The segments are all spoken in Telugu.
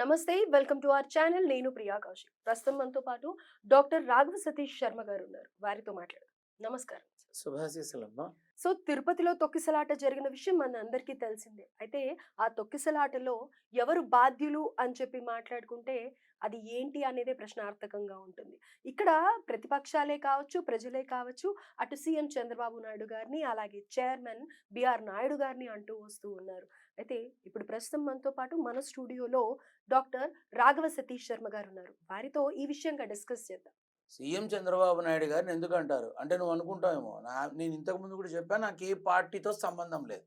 నమస్తే వెల్కమ్ టు అవర్ ఛానల్. నేను ప్రియా కౌశిక్. ప్రస్తుతం మనతో పాటు డాక్టర్ రాఘవ సతీష్ శర్మ గారు ఉన్నారు. వారితో మాట్లాడదాం. నమస్కారం. సో తిరుపతిలో తొక్కిసలాట జరిగిన విషయం మన అందరికీ తెలిసిందే. అయితే ఆ తొక్కిసలాటలో ఎవరు బాధ్యులు అని చెప్పి మాట్లాడుకుంటే అది ఏంటి అనేదే ప్రశ్నార్థకంగా ఉంటుంది. ఇక్కడ ప్రతిపక్షాలే కావచ్చు ప్రజలే కావచ్చు అటు సీఎం చంద్రబాబు నాయుడు గారిని అలాగే చైర్మన్ బిఆర్ నాయుడు గారిని అంటూ వస్తూ ఉన్నారు. అయితే ఇప్పుడు ప్రస్తుతం మనతో పాటు మన స్టూడియోలో డాక్టర్ రాఘవ సతీష్ శర్మ గారు ఉన్నారు. వారితో ఈ విషయంగా డిస్కస్ చేద్దాం. సీఎం చంద్రబాబు నాయుడు గారిని ఎందుకు అంటారు అంటే నువ్వు అనుకుంటావేమో నా నేను ఇంతకు ముందు కూడా చెప్పాను నాకు ఏ పార్టీతో సంబంధం లేదు.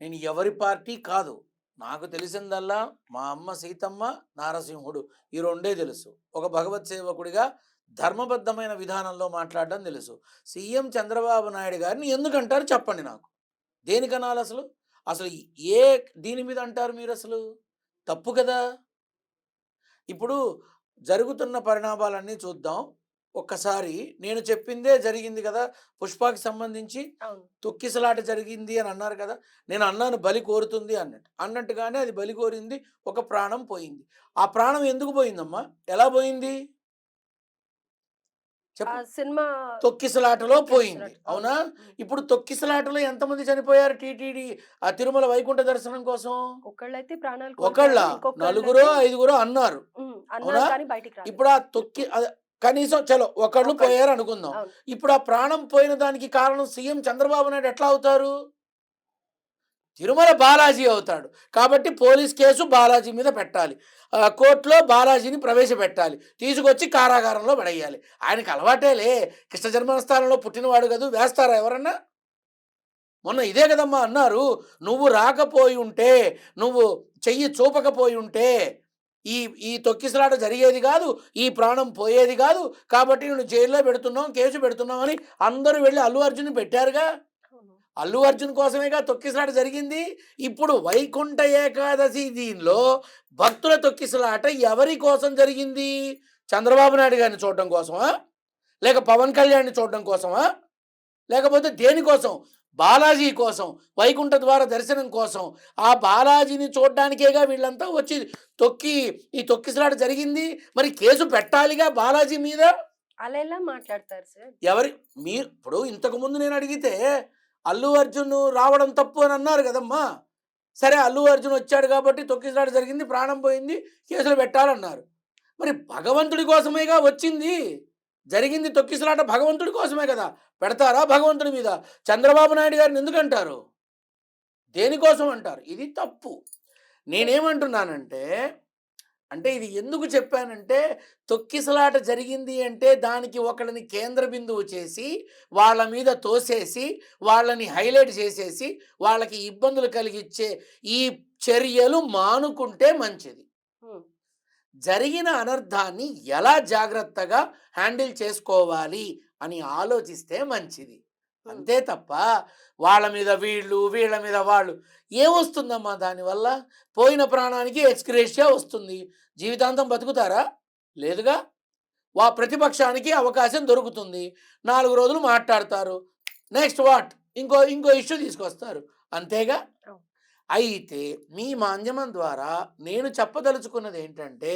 నేను ఎవరి పార్టీ కాదు. నాకు తెలిసిందల్లా మా అమ్మ సీతమ్మ నారసింహుడు. ఈ రెండే తెలుసు. ఒక భగవత్ సేవకుడిగా ధర్మబద్ధమైన విధానంలో మాట్లాడడం తెలుసు. సీఎం చంద్రబాబు నాయుడు గారిని ఎందుకంటారు చెప్పండి నాకు. దేనికనాలి అసలు? అసలు ఏ దీని మీద అంటారు మీరు అసలు? తప్పు కదా. ఇప్పుడు జరుగుతున్న పరిణామాలన్నీ చూద్దాం. ఒక్కసారి నేను చెప్పిందే జరిగింది కదా పుష్పకి సంబంధించి తొక్కిసలాట జరిగింది అని అన్నారు కదా నేను అన్నాను బలి కోరుతుంది అన్నట్టు. అన్నట్టుగానే అది బలి కోరింది ఒక ప్రాణం పోయింది. ఆ ప్రాణం ఎందుకు పోయిందమ్మా? ఎలా పోయింది? సినిమా తొక్కిసలాటలో పోయింది. అవునా. ఇప్పుడు తొక్కిసలాటలో ఎంతమంది చనిపోయారు టీటీడీ ఆ తిరుమల వైకుంఠ దర్శనం కోసం? ఒకళ్ళైతే ప్రాణాలు ఒకళ్ళ నలుగురో ఐదుగురో అన్నారు. అవునా? ఇప్పుడు ఆ తొక్కి కనీసం చలో ఒకళ్ళు. పోయారు అనుకుందాం. ఇప్పుడు ఆ ప్రాణం పోయిన దానికి కారణం సీఎం చంద్రబాబు నాయుడు ఎట్లా అవుతారు? తిరుమల బాలాజీ అవుతాడు. కాబట్టి పోలీస్ కేసు బాలాజీ మీద పెట్టాలి. కోర్టులో బాలాజీని ప్రవేశపెట్టాలి. తీసుకొచ్చి కారాగారంలో పడేయాలి. ఆయనకి అలవాటేలే. కృష్ణ జన్మస్థానంలో పుట్టినవాడు కదా వేస్తారా ఎవరన్నా? మొన్న ఇదే కదమ్మా అన్నారు. నువ్వు రాకపోయి ఉంటే నువ్వు చెయ్యి చూపకపోయి ఉంటే ఈ ఈ తొక్కిసలాట జరిగేది కాదు ఈ ప్రాణం పోయేది కాదు కాబట్టి నేను జైల్లో పెడుతున్నాం కేసు పెడుతున్నాం అని అందరూ వెళ్ళి అల్లు అర్జున్ పెట్టారుగా. అల్లు అర్జున్ కోసమేగా తొక్కిసలాట జరిగింది? ఇప్పుడు వైకుంఠ ఏకాదశి దీనిలో భక్తుల తొక్కిసలాట ఎవరి కోసం జరిగింది? చంద్రబాబు నాయుడు గారిని చూడడం కోసమా? లేక పవన్ కళ్యాణ్ని చూడడం కోసమా? లేకపోతే దేనికోసం బాలాజీ కోసం వైకుంఠ ద్వార దర్శనం కోసం ఆ బాలాజీని చూడడానికేగా వీళ్ళంతా వచ్చి తొక్కి ఈ తొక్కిసలాట జరిగింది. మరి కేసు పెట్టాలిగా బాలాజీ మీద? అలా ఎలా మాట్లాడతారు సార్? ఎవరి మీరు ఇప్పుడు ఇంతకు ముందు నేను అడిగితే అల్లు అర్జున్ రావడం తప్పు అని అన్నారు కదమ్మా. సరే అల్లు అర్జున్ వచ్చాడు కాబట్టి తొక్కిసలాట జరిగింది ప్రాణం పోయింది కేసులు పెట్టాలన్నారు. మరి భగవంతుడి కోసమేగా వచ్చింది? జరిగింది తొక్కిసలాట భగవంతుడి కోసమే కదా. పెడతారా భగవంతుడి మీద? చంద్రబాబు నాయుడు గారిని ఎందుకు అంటారు దేనికోసం అంటారు? ఇది తప్పు. నేనేమంటున్నానంటే అంటే ఇది ఎందుకు చెప్పానంటే తొక్కిసలాట జరిగింది అంటే దానికి ఒకళ్ళని కేంద్ర బిందువు చేసి వాళ్ళ మీద తోసేసి వాళ్ళని హైలైట్ చేసేసి వాళ్ళకి ఇబ్బందులు కలిగించే ఈ చర్యలు మానుకుంటే మంచిది. జరిగిన అనర్థాన్ని ఎలా జాగ్రత్తగా హ్యాండిల్ చేసుకోవాలి అని ఆలోచిస్తే మంచిది. అంతే తప్ప వాళ్ళ మీద వీళ్ళు వీళ్ళ మీద వాళ్ళు ఏమొస్తుందమ్మా దానివల్ల? పోయిన ప్రాణానికి ఎక్స్క్రేషియా వస్తుంది. జీవితాంతం బతుకుతారా? లేదుగా. వా ప్రతిపక్షానికి అవకాశం దొరుకుతుంది. నాలుగు రోజులు మాట్లాడతారు. Next what? ఇంకో ఇంకో ఇష్యూ తీసుకొస్తారు. అంతేగా. అయితే మీ మాధ్యమం ద్వారా నేను చెప్పదలుచుకున్నది ఏంటంటే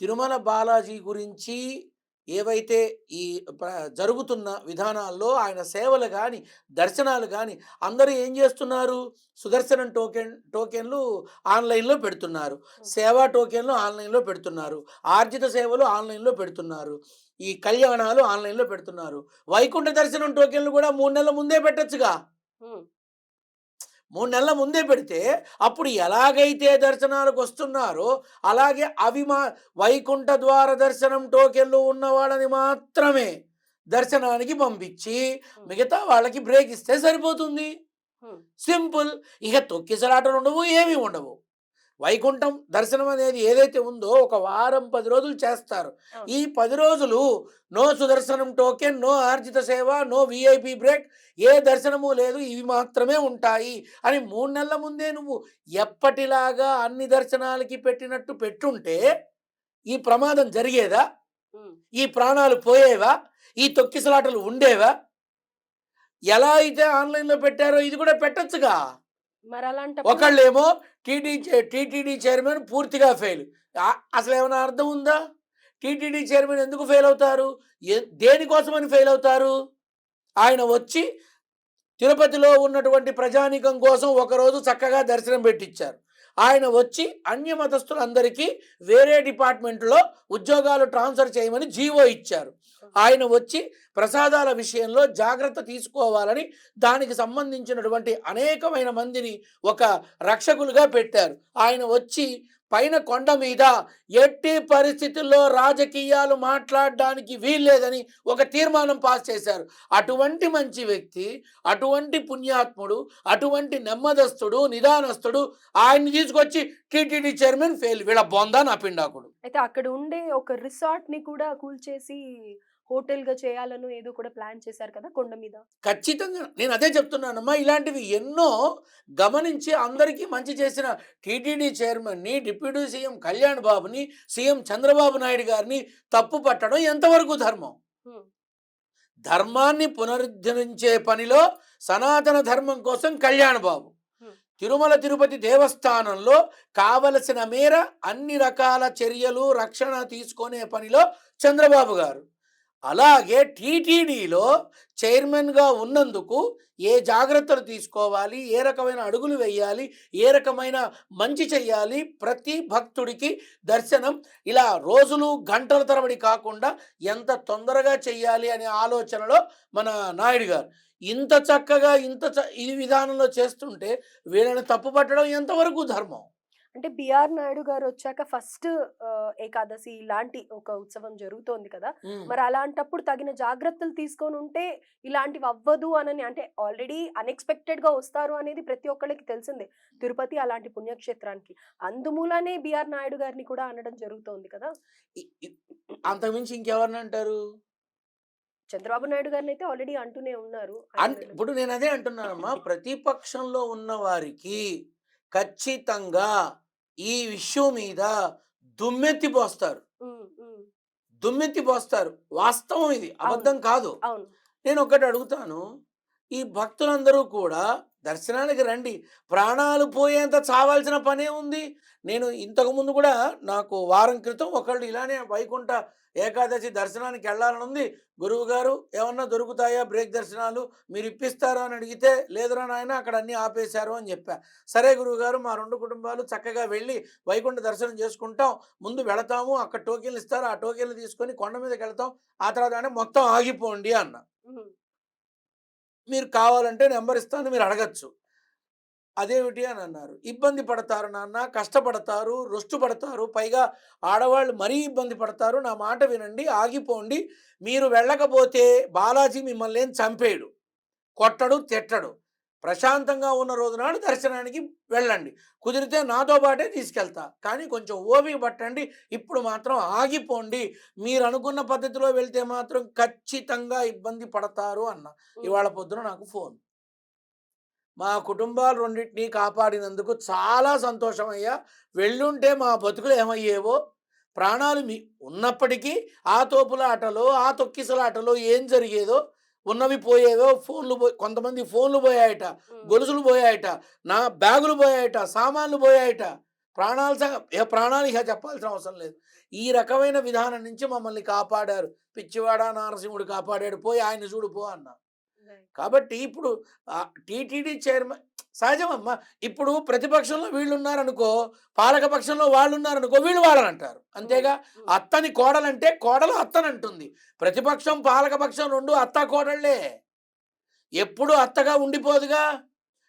తిరుమల బాలాజీ గురించి ఏవైతే ఈ జరుగుతున్న విధానాల్లో ఆయన సేవలు కానీ దర్శనాలు కానీ అందరూ ఏం చేస్తున్నారు? సుదర్శనం టోకెన్ టోకెన్లు ఆన్లైన్లో పెడుతున్నారు. సేవా టోకెన్లు ఆన్లైన్లో పెడుతున్నారు. ఆర్జిత సేవలు ఆన్లైన్లో పెడుతున్నారు. ఈ కళ్యాణాలు ఆన్లైన్లో పెడుతున్నారు. వైకుంఠ దర్శనం టోకెన్లు కూడా మూడు నెలల ముందే పెట్టొచ్చుగా. మూడు నెలల ముందే పెడితే అప్పుడు ఎలాగైతే దర్శనాలకు వస్తున్నారో అలాగే అవి మా వైకుంఠ ద్వార దర్శనం టోకెన్లు ఉన్న వాళ్ళని మాత్రమే దర్శనానికి పంపించి మిగతా వాళ్ళకి బ్రేక్ ఇస్తే సరిపోతుంది. సింపుల్. ఇక తొక్కిసలాటలు ఉండవు ఏమీ ఉండవు. వైకుంఠం దర్శనం అనేది ఏదైతే ఉందో ఒక వారం పది రోజులు చేస్తారు. ఈ పది రోజులు నో సుదర్శనం టోకెన్ నో ఆర్జిత సేవ నో విఐపి బ్రేక్ ఏ దర్శనము లేదు ఇవి మాత్రమే ఉంటాయి అని మూడు నెలల ముందే నువ్వు ఎప్పటిలాగా అన్ని దర్శనాలకి పెట్టినట్టు పెట్టుంటే ఈ ప్రమాదం జరిగేదా? ఈ ప్రాణాలు పోయేవా? ఈ తొక్కిసలాటలు ఉండేవా? ఎలా అయితే ఆన్లైన్లో పెట్టారో ఇది కూడా పెట్టొచ్చుగా? ఒకళ్ళేమో టీటీ టీటీడీ చైర్మన్ పూర్తిగా ఫెయిల్. అసలు ఏమైనా అర్థం ఉందా? టీటీడీ చైర్మన్ ఎందుకు ఫెయిల్ అవుతారు? దేనికోసమని ఫెయిల్ అవుతారు? ఆయన వచ్చి తిరుపతిలో ఉన్నటువంటి ప్రజానీకం కోసం ఒకరోజు చక్కగా దర్శనం పెట్టించారు ఆయన వచ్చి అన్య మతస్థులందరికీ వేరే డిపార్ట్మెంట్లో ఉద్యోగాలు ట్రాన్స్ఫర్ చేయమని జీవో ఇచ్చారు. ఆయన వచ్చి ప్రసాదాల విషయంలో జాగ్రత్త తీసుకోవాలని దానికి సంబంధించినటువంటి అనేకమైన మందిని ఒక రక్షకులుగా పెట్టారు. ఆయన వచ్చి పైన కొండ మీద ఎట్టి పరిస్థితుల్లో రాజకీయాలు మాట్లాడడానికి వీల్లేదని ఒక తీర్మానం పాస్ చేశారు. అటువంటి మంచి వ్యక్తి అటువంటి పుణ్యాత్ముడు అటువంటి నెమ్మదస్తుడు నిదానస్తుడు ఆయన్ని తీసుకొచ్చి టీటీడీ చైర్మన్ ఫెయిల్. వీళ్ళ బొందా నా పిండాకుడు. అయితే అక్కడ ఉండే ఒక రిసార్ట్ని కూడా కూల్చేసి హోటల్గా చేయాలను ఏదో కూడా ప్లాన్ చేశారు కదా కొండ మీద. ఖచ్చితంగా. నేను అదే చెప్తున్నానమ్మా. ఇలాంటివి ఎన్నో గమనించి అందరికీ మంచి చేసిన టీటీడీ చైర్మన్ని డిప్యూటీ సీఎం కళ్యాణ్ బాబుని సీఎం చంద్రబాబు నాయుడు గారిని తప్పు పట్టడం ఎంతవరకు ధర్మం. ధర్మాన్ని పునరుద్ధరించే పనిలో సనాతన ధర్మం కోసం కళ్యాణ్ బాబు. తిరుమల తిరుపతి దేవస్థానంలో కావలసిన మేర అన్ని రకాల చర్యలు రక్షణ తీసుకునే పనిలో చంద్రబాబు గారు. అలాగే టీటీడీలో చైర్మన్గా ఉన్నందుకు ఏ జాగ్రత్తలు తీసుకోవాలి ఏ రకమైన అడుగులు వేయాలి ఏ రకమైన మంచి చెయ్యాలి ప్రతి భక్తుడికి దర్శనం. ఇలా రోజులు గంటల తరబడి కాకుండా ఎంత తొందరగా చెయ్యాలి అనే ఆలోచనలో మన నాయుడు గారు. ఇంత చక్కగా ఇంత చ ఈ విధానంలో చేస్తుంటే వీళ్ళని తప్పు పట్టడం ఎంతవరకు ధర్మం? అంటే బిఆర్ నాయుడు గారు వచ్చాక ఫస్ట్ ఏకాదశి ఇలాంటి ఒక ఉత్సవం జరుగుతోంది కదా. మరి అలాంటప్పుడు తగిన జాగ్రత్తలు తీసుకొని ఉంటే ఇలాంటివి అవ్వదు అనని అంటే ఆల్రెడీ అన్ఎక్స్పెక్టెడ్గా వస్తారు అనేది ప్రతి ఒక్కళ్ళకి తెలిసిందే తిరుపతి అలాంటి పుణ్యక్షేత్రానికి. అందుమూలనే బిఆర్ నాయుడు గారిని కూడా అనడం జరుగుతోంది కదా. అంతకుమించి ఇంకెవరిని అంటారు? చంద్రబాబు నాయుడు గారిని అయితే ఆల్రెడీ అంటూనే ఉన్నారు ఇప్పుడు నేను అదే అంటున్నానమ్మా. ప్రతిపక్షంలో ఉన్న వారికి ఖచ్చితంగా ఈ విషయం మీద దుమ్మెత్తి పోస్తారు దుమ్మెత్తి పోస్తారు వాస్తవం ఇది. అబద్ధం కాదు. నేను ఒకటి అడుగుతాను. ఈ భక్తులందరూ కూడా దర్శనానికి రండి. ప్రాణాలు పోయేంత చావాల్సిన పనే ఉంది. నేను ఇంతకుముందు కూడా నాకు వారం క్రితం ఒకళ్ళు ఇలానే వైకుంఠ ఏకాదశి దర్శనానికి వెళ్ళాలని ఉంది. గురువు గారు ఏమన్నా దొరుకుతాయా బ్రేక్ దర్శనాలు? మీరు ఇప్పిస్తారా అని అడిగితే లేదురా నాయన అక్కడ అన్నీ ఆపేశారు అని చెప్పా. సరే గురువు గారు మా రెండు కుటుంబాలు చక్కగా వెళ్ళి వైకుంఠ దర్శనం చేసుకుంటాం. ముందు వెళతాము అక్కడ టోకెన్లు ఇస్తారు. ఆ టోకెన్లు తీసుకొని కొండ మీదకి వెళతాం. ఆ తర్వాత మొత్తం ఆగిపోండి అన్న. మీరు కావాలంటే నెంబర్ ఇస్తాను మీరు అడగచ్చు. అదేమిటి అని అన్నారు. ఇబ్బంది పడతారు నాన్న కష్టపడతారు రొస్టు పడతారు పైగా ఆడవాళ్ళు మరీ ఇబ్బంది పడతారు. నా మాట వినండి ఆగిపోండి. మీరు వెళ్ళకపోతే బాలాజీ మిమ్మల్ని ఏం చంపేయడు. కొట్టడు తిట్టడు. ప్రశాంతంగా ఉన్న రోజు నాడు దర్శనానికి వెళ్ళండి. కుదిరితే నాతో పాటే తీసుకెళ్తా. కానీ కొంచెం ఓపిక పట్టండి. ఇప్పుడు మాత్రం ఆగిపోండి. మీరు అనుకున్న పద్ధతిలో వెళ్తే మాత్రం ఖచ్చితంగా ఇబ్బంది పడతారు అన్న. ఇవాళ పొద్దున నాకు ఫోన్. మా కుటుంబాలు రెండింటినీ కాపాడినందుకు చాలా సంతోషం అయ్యా. వెళ్ళుంటే మా బతుకులు ఏమయ్యేవో ప్రాణాలు మీ ఉన్నప్పటికీ ఆ తోపులాటలో ఆ తొక్కిసలాటలో ఏం జరిగేదో ఉన్నవి పోయేవో ఫోన్లు పోయి కొంతమంది ఫోన్లు పోయాయట. గొలుసులు పోయాయట నా బ్యాగులు పోయాయట సామాన్లు పోయాయట ప్రాణాలు సగం ఏ ప్రాణాలు ఇక చెప్పాల్సిన అవసరం లేదు ఈ రకమైన విధానం నుంచి మమ్మల్ని కాపాడారు పిచ్చివాడ నారసింహుడు కాపాడాడు పోయి ఆయన చూడు పో అన్న. కాబట్టి ఇప్పుడు టీటీడీ చైర్మన్ సహజమమ్మా ఇప్పుడు ప్రతిపక్షంలో వీళ్ళు ఉన్నారనుకో పాలక పక్షంలో వాళ్ళు ఉన్నారనుకో వీళ్ళు వాళ్ళని అంటారు అంతేగా? అత్తని కోడలంటే కోడలు అత్తనంటుంది. ప్రతిపక్షం పాలకపక్షం రెండు అత్త కోడళ్ళే ఎప్పుడు అత్తగా ఉండిపోదుగా?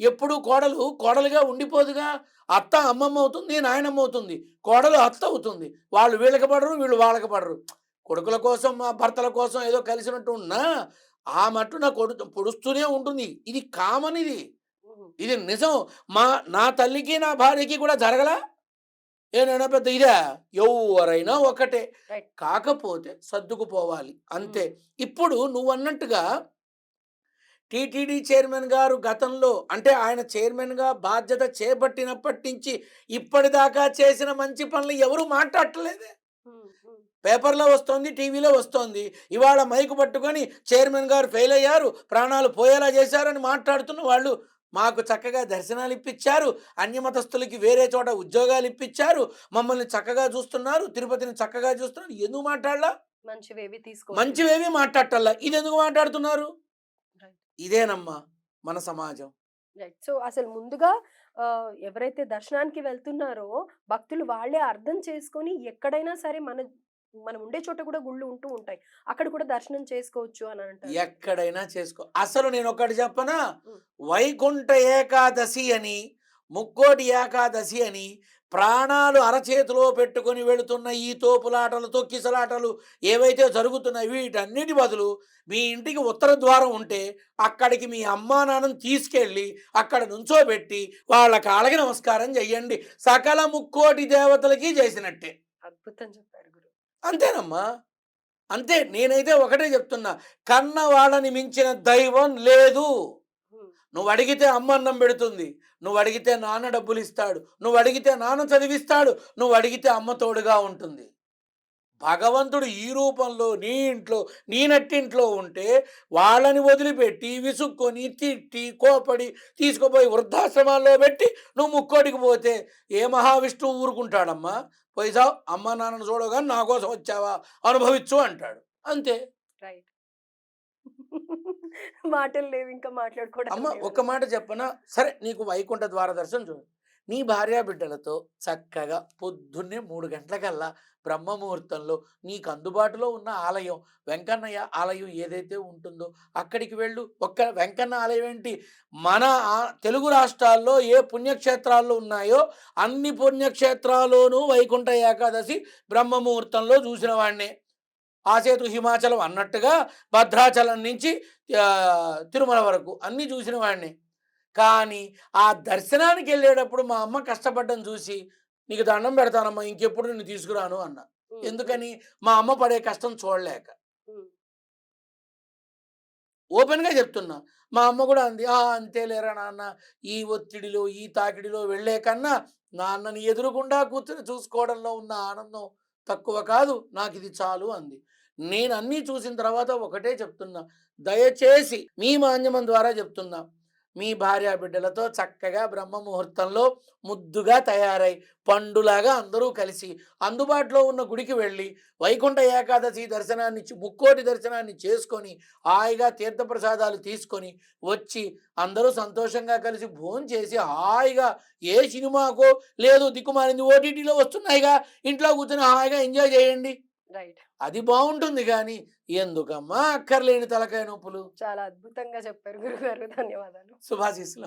ఎప్పుడు కోడలు కోడలుగా ఉండిపోదుగా? అత్త అమ్మమ్మ అవుతుంది నాయనమ్మ అవుతుంది. కోడలు అత్త అవుతుంది. వాళ్ళు వీళ్ళకి పడరు వీళ్ళు వాళ్ళకి పడరు. కొడుకుల కోసం మా భర్తల కోసం ఏదో కలిసినట్టు ఉన్నా ఆ మట్టున కొడు పొడుస్తూనే ఉంటుంది. ఇది కామన్ ఇది. ఇది నిజం. మా నా తల్లికి నా భార్యకి కూడా జరగలా? ఏనైనా పెద్ద ఇదే. ఎవరైనా ఒకటే. కాకపోతే సర్దుకుపోవాలి. అంతే. ఇప్పుడు నువ్వు అన్నట్టుగా టీటీడీ చైర్మన్ గారు గతంలో అంటే ఆయన చైర్మన్గా బాధ్యత చేపట్టినప్పటి నుంచి ఇప్పటిదాకా చేసిన మంచి పనులు ఎవరు ఉమ్. పేపర్లో వస్తోంది టీవీలో వస్తోంది. ఇవాళ మైకు పట్టుకొని చైర్మన్ గారు ఫెయిల్ అయ్యారు ప్రాణాలు పోయేలా చేశారని మాట్లాడుతున్న వాళ్ళు మాకు చక్కగా దర్శనాలు ఇప్పించారు అన్యమతస్తులకి వేరే చోట ఉద్యోగాలు ఇప్పించారు మమ్మల్ని చక్కగా చూస్తున్నారు తిరుపతిని చక్కగా చూస్తున్నారు. ఎందుకు మాట్లాడలా? మంచివేవి తీసుకో మంచివేమీ మాట్లాడటల్లా? ఇది ఎందుకు మాట్లాడుతున్నారు. ఇదేనమ్మా మన సమాజం. రైట్. సో అసలు ముందుగా ఎవరైతే దర్శనానికి వెళ్తున్నారో భక్తులు వాళ్ళే అర్థం చేసుకొని ఎక్కడైనా సరే మన మనం ఉండే చోట కూడా గుళ్ళు ఉంటూ ఉంటాయి. అక్కడ కూడా దర్శనం చేసుకోవచ్చు అని అంటారు. ఎక్కడైనా చేసుకో అసలు నేను ఒకటి చెప్పనా. వైకుంఠ ఏకాదశి అని ముక్కోటి ఏకాదశి అని ప్రాణాలు అరచేతిలో పెట్టుకొని వెళుతున్న ఈ తోపులాటలు తొక్కిసలాటలు ఏవైతే జరుగుతున్నాయి వీటన్నిటి బదులు మీ ఇంటికి ఉత్తర ద్వారం ఉంటే అక్కడికి మీ అమ్మా నాన్నని తీసుకెళ్ళి అక్కడ నుంచోబెట్టి వాళ్ళ కాళ్ళకి నమస్కారం చెయ్యండి. సకల ముక్కోటి దేవతలకి చేసినట్టే. అద్భుతం చెప్పారు. అంతేనమ్మా. అంతే నేనైతే ఒకటే చెప్తున్నా. కన్న వాళ్ళని మించిన దైవం లేదు. నువ్వు అడిగితే అమ్మ అన్నం పెడుతుంది. నువ్వు అడిగితే నాన్న డబ్బులు ఇస్తాడు నువ్వు అడిగితే నాన్న చదివిస్తాడు. నువ్వు అడిగితే అమ్మ తోడుగా ఉంటుంది. భగవంతుడు ఈ రూపంలో నీ ఇంట్లో నీ నట్టింట్లో ఉంటే వాళ్ళని వదిలిపెట్టి విసుక్కొని తిట్టి కోపడి తీసుకుపోయి వృద్ధాశ్రమాల్లో పెట్టి నువ్వు ముక్కోడికి పోతే ఏ మహావిష్ణువు ఊరుకుంటాడమ్మా? పోయిసావు అమ్మ నాన్నను చూడగానే నా కోసం వచ్చావా? అనుభవించు అంటాడు. అంతే. రైట్. మాటలు లేవు ఇంకా మాట్లాడుకోవడం అమ్మ. ఒక్క మాట చెప్పనా? సరే నీకు వైకుంఠ ద్వార దర్శనం చూడు. నీ భార్యా బిడ్డలతో చక్కగా పొద్దున్నే మూడు గంటలకల్లా బ్రహ్మముహూర్తంలో నీకు అందుబాటులో ఉన్న ఆలయం వెంకన్నయ్య ఆలయం ఏదైతే ఉంటుందో అక్కడికి వెళ్ళు. ఒక్క వెంకన్న ఆలయం ఏంటి? మన తెలుగు రాష్ట్రాల్లో ఏ పుణ్యక్షేత్రాల్లో ఉన్నాయో అన్ని పుణ్యక్షేత్రాల్లోనూ వైకుంఠ ఏకాదశి బ్రహ్మముహూర్తంలో చూసిన వాడినే ఆసేతు హిమాచలం అన్నట్టుగా భద్రాచలం నుంచి తిరుమల వరకు అన్నీ చూసిన వాడిని కానీ ఆ దర్శనానికి వెళ్ళేటప్పుడు మా అమ్మ కష్టపడ్డం చూసి నీకు దండం పెడతానమ్మా ఇంకెప్పుడు నిన్ను తీసుకురాను అన్న. ఎందుకని మా అమ్మ పడే కష్టం చూడలేక. ఉమ్, ఓపెన్గా చెప్తున్నా. మా అమ్మ కూడా అంది ఆ అంతేలేరా నాన్న ఈ ఒత్తిడిలో ఈ తాకిడిలో వెళ్ళే కన్నా నాన్నని ఎదురుగుండా కూర్చుని చూసుకోవడంలో ఉన్న ఆనందం తక్కువ కాదు నాకు ఇది చాలు అంది. నేను అన్నీ చూసిన తర్వాత ఒకటే చెప్తున్నా. దయచేసి మీ మాధ్యమం ద్వారా చెప్తున్నా. మీ భార్య బిడ్డలతో చక్కగా బ్రహ్మ ముహూర్తంలో ముద్దుగా తయారై పండులాగా అందరూ కలిసి అందుబాటులో ఉన్న గుడికి వెళ్ళి వైకుంఠ ఏకాదశి దర్శనాన్ని ముక్కోటి దర్శనాన్ని చేసుకొని హాయిగా తీర్థప్రసాదాలు తీసుకొని వచ్చి అందరూ సంతోషంగా కలిసి భోజనం చేసి హాయిగా ఏ సినిమాకో లేదు దిక్కుమారింది ఓటీటీలో వస్తున్నాయిగా. ఇంట్లో కూర్చొని హాయిగా ఎంజాయ్ చేయండి. అది బాగుంటుంది కానీ ఎందుకమ్మా అక్కర్లేని తలకాయ నొప్పులు? చాలా అద్భుతంగా చెప్పారు గురుగారు. ధన్యవాదాలు. శుభాశీస్సులు